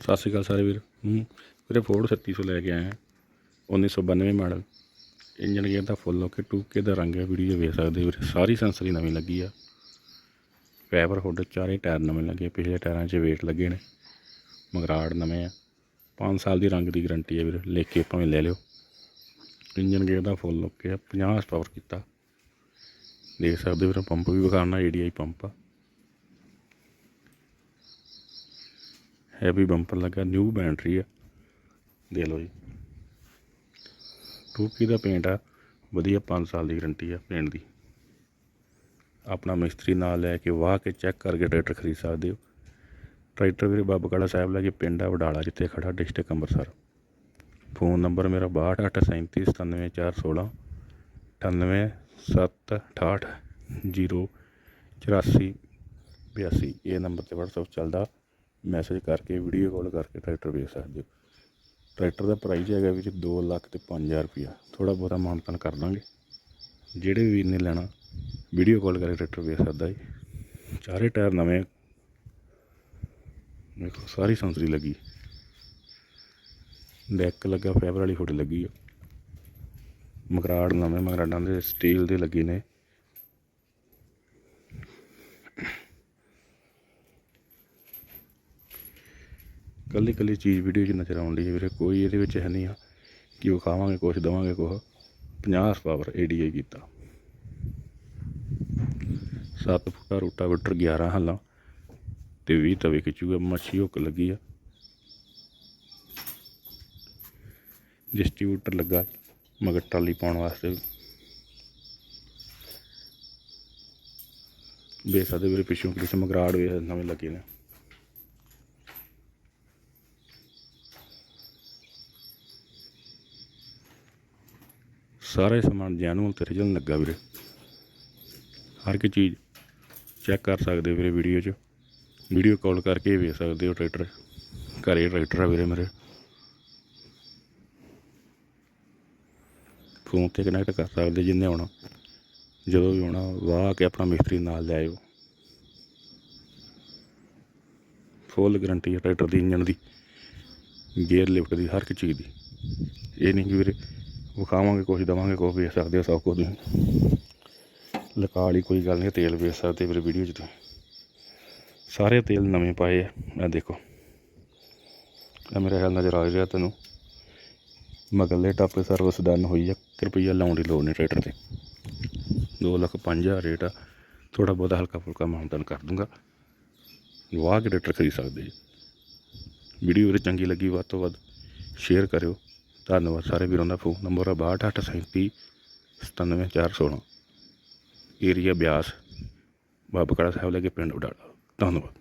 ਸਤਿ ਸ਼੍ਰੀ ਅਕਾਲ ਸਾਰੇ ਵੀਰ। ਹੂੰ, ਵੀਰੇ ਫੋਰਡ 3600 ਲੈ ਕੇ ਆਏ ਹਾਂ 1992 ਮਾਡਲ। ਇੰਜਨ ਗੇਅਰ ਦਾ ਫੁੱਲ ਓਕੇ ਟੂਕੇ ਦਾ ਰੰਗ ਹੈ ਵੀਡੀਓ ਵੇਖ ਸਕਦੇ ਹੋ ਵੀਰੇ। ਸਾਰੀ ਸੈਂਸਰੀ ਨਵੀਂ ਲੱਗੀ ਆ। ਫਾਈਬਰ ਹੁੱਡ ਚਾਰੇ ਟਾਇਰ ਨਵੇਂ ਲੱਗੇ, ਪਿਛਲੇ ਟਾਇਰਾਂ 'ਚ ਵੇਟ ਲੱਗੇ ਨੇ। ਮਗਰਾੜ ਨਵੇਂ ਆ। 5 ਸਾਲ ਦੀ ਰੰਗ ਦੀ ਗਾਰੰਟੀ ਹੈ ਵੀਰੇ, ਲਿਖ ਕੇ ਭਾਵੇਂ ਲੈ ਲਿਓ। ਇੰਜਨ ਗੇਅਰ ਦਾ ਫੁੱਲ ਓਕੇ ਆ 50 ਪਾਵਰ ਕੀਤਾ। ਦੇਖ ਸਕਦੇ ਹੋ ਵੀਰੇ ਪੰਪ ਵੀ ਵਿਖਾਉਣਾ, ਏਡੀਆਈ ਪੰਪ ਆ। ਹੈਵੀ ਬੰਪਰ ਲੱਗਾ, ਨਿਊ ਬੈਟਰੀ ਆ। ਦੇ ਲਓ ਜੀ। ਟੂਕੀ ਦਾ ਪੇਂਟ ਆ, ਵਧੀਆ 5 ਸਾਲ ਦੀ ਗਾਰੰਟੀ ਆ ਪੇਂਟ ਦੀ। ਆਪਣਾ ਮਿਸਤਰੀ ਨਾਲ ਲੈ ਕੇ ਵਾਹ ਕੇ ਚੈੱਕ ਕਰਕੇ ਟਰੈਕਟਰ ਖਰੀਦ ਸਕਦੇ ਹੋ। ਟਰੈਕਟਰ ਵੀਰੇ ਬਾਬਾ ਕਾਲਾ ਸਾਹਿਬ ਲਾਗੇ ਪਿੰਡ ਆ, ਵਡਾਲਾ, ਜਿੱਥੇ ਖੜਾ ਡਿਸਟ੍ਰਿਕਟ ਅੰਮ੍ਰਿਤਸਰ। ਫੋਨ ਨੰਬਰ ਮੇਰਾ 6287397416 987668 084 ਇਹ ਨੰਬਰ ਤੇ WhatsApp ਚੱਲਦਾ। ਮੈਸੇਜ ਕਰਕੇ ਵੀਡੀਓ ਕਾਲ ਕਰਕੇ ਟਰੈਕਟਰ ਵੇਚ ਸਕਦੇ ਹੋ। ਟਰੈਕਟਰ ਦਾ ਪ੍ਰਾਈਸ ਹੈਗਾ ਵਿੱਚ 2 ਲੱਖ ਤੇ 5000 ਰੁਪਇਆ। ਥੋੜਾ ਬਹੁਤਾ ਮਾਨਤਨ ਕਰ ਦਾਂਗੇ। ਜਿਹੜੇ ਵੀ ਵੀਰ ਨੇ ਲੈਣਾ ਵੀਡੀਓ ਕਾਲ ਕਰਕੇ ਟਰੈਕਟਰ ਵੇਚ ਸਕਦਾ ਜੀ। ਚਾਰੇ ਟਾਇਰ ਨਵੇਂ ਦੇਖੋ, ਸਾਰੀ ਸੰਸਰੀ ਲੱਗੀ। ਡੈਕ ਲੱਗਾ ਫਾਈਬਰ ਵਾਲੀ ਫੁੱਟ ਲੱਗੀ ਆ। ਮਗਰਾੜ ਨਵੇਂ ਮਗਰਾੜਾਂ ਦੇ ਸਟੀਲ ਦੇ ਲੱਗੇ ਨੇ। ਕੱਲੀ ਕੱਲੀ ਚੀਜ਼ ਵੀਡੀਓ 'ਚ ਨਜ਼ਰ ਆਉਂਦੀ ਹੈ ਵੀਰੇ, ਕੋਈ ਇਹਦੇ ਵਿੱਚ ਹੈ ਨਹੀਂ ਆ ਕਿ ਵਿਖਾਵਾਂਗੇ ਕੁਛ, ਦਵਾਂਗੇ ਕੁਛ। 50 ਪਾਵਰ ਏਡੀਆਈ ਕੀਤਾ। 7 ਫੁੱਟਾ ਰੋਟਾਵੇਟਰ 11 ਹੱਲਾਂ ਤੇ 20 ਤਵੇ ਖਿੱਚੂਗਾ, ਮੱਛੀ ਹੁੱਕ ਲੱਗੀ ਆ। ਡਿਸਟ੍ਰੀਬਿਊਟਰ ਲੱਗਾ, ਮਗਰ ਟਰਾਲੀ ਪਾਉਣ ਵਾਸਤੇ। ਵੇਖ ਸਕਦੇ ਵੀਰੇ, ਪਿੱਛੋਂ ਕਿਸੇ ਮਗਰਾੜ ਵੇ ਨਵੇਂ ਲੱਗੇ ਨੇ। ਸਾਰਾ ਹੀ ਸਮਾਨ ਜੈਨੂਅਲ ਤੇ original ਲੱਗਾ ਵੀਰੇ। ਹਰ ਇੱਕ ਚੀਜ਼ ਚੈੱਕ ਕਰ ਸਕਦੇ ਵੀਰੇ ਵੀਡੀਓ 'ਚ। ਵੀਡੀਓ ਕਾਲ ਕਰਕੇ ਵੇਖ ਸਕਦੇ ਹੋ ਟਰੈਕਟਰ ਘਰੇ ਟਰੈਕਟਰ ਆ ਵੀਰੇ ਮੇਰੇ। ਫੋਨ ਤੇ ਕਨੈਕਟ ਕਰ ਸਕਦੇ ਜਿੰਨੇ ਆਉਣਾ ਜਦੋਂ ਵੀ ਆਉਣਾ ਵਾਹ ਕੇ ਆਪਣਾ ਮਿਸਤਰੀ ਨਾਲ ਲੈ ਆਇਓ। ਫੁੱਲ ਗਰੰਟੀ ਹੈ ਟਰੈਕਟਰ ਦੀ ਇੰਜਨ ਦੀ। ਗੇਅਰ ਲਿਫਟ ਦੀ, ਹਰ ਇੱਕ ਚੀਜ਼ ਦੀ। ਇਹ ਨਹੀਂ ਕਿ ਵੀਰੇ ਵਿਖਾਵਾਂਗੇ, ਕੁਛ ਦਵਾਂਗੇ, ਕੁਛ ਵੇਚ ਸਕਦੇ ਹੋ ਸਭ ਕੁਝ ਤੁਸੀਂ। ਲਕਾ ਵਾਲੀ ਕੋਈ ਗੱਲ ਨਹੀਂ, ਤੇਲ ਵੇਚ ਸਕਦੇ ਮੇਰੇ ਵੀਡੀਓ 'ਚ ਤੁਸੀਂ। ਸਾਰੇ ਤੇਲ ਨਵੇਂ ਪਾਏ ਆ ਆ ਦੇਖੋ। ਆ ਮੇਰਾ ਖਿਆਲ ਨਜ਼ਰ ਆ ਰਿਹਾ ਤੈਨੂੰ। ਮਗਲੇ ਟਾਪੇ ਸਰਵਿਸ ਡਨ ਹੋਈ ਆ ਇੱਕ ਰੁਪਈਆ ਲਾਉਣ ਦੀ ਲੋੜ ਨਹੀਂ ਟਰੈਕਟਰ ਤੇ। ਦੋ ਲੱਖ ਪੰਜ ਹਜ਼ਾਰ ਰੇਟ ਆ ਥੋੜਾ ਬਹੁਤਾ ਹਲਕਾ ਫੁਲਕਾ ਮਾਨਤਨ ਕਰ ਦੂੰਗਾ। ਵਾਹ ਕੇ ਟਰੈਕਟਰ ਖਰੀਦ ਸਕਦੇ ਜੀ। ਵੀਡੀਓ ਵੀਰੇ ਚੰਗੀ ਲੱਗੀ ਵੱਧ ਤੋਂ ਵੱਧ ਸ਼ੇਅਰ ਕਰਿਓ। ਧੰਨਵਾਦ ਸਾਰੇ ਵੀਰਾਂ ਦਾ ਫੋਨ ਨੰਬਰ ਆ 6287 97416 ਏਰੀਆ ਬਿਆਸ, ਬਾਬਾ ਸਾਹਿਬ ਲੈ ਕੇ ਪਿੰਡ ਉਡਾਲਾ ਧੰਨਵਾਦ।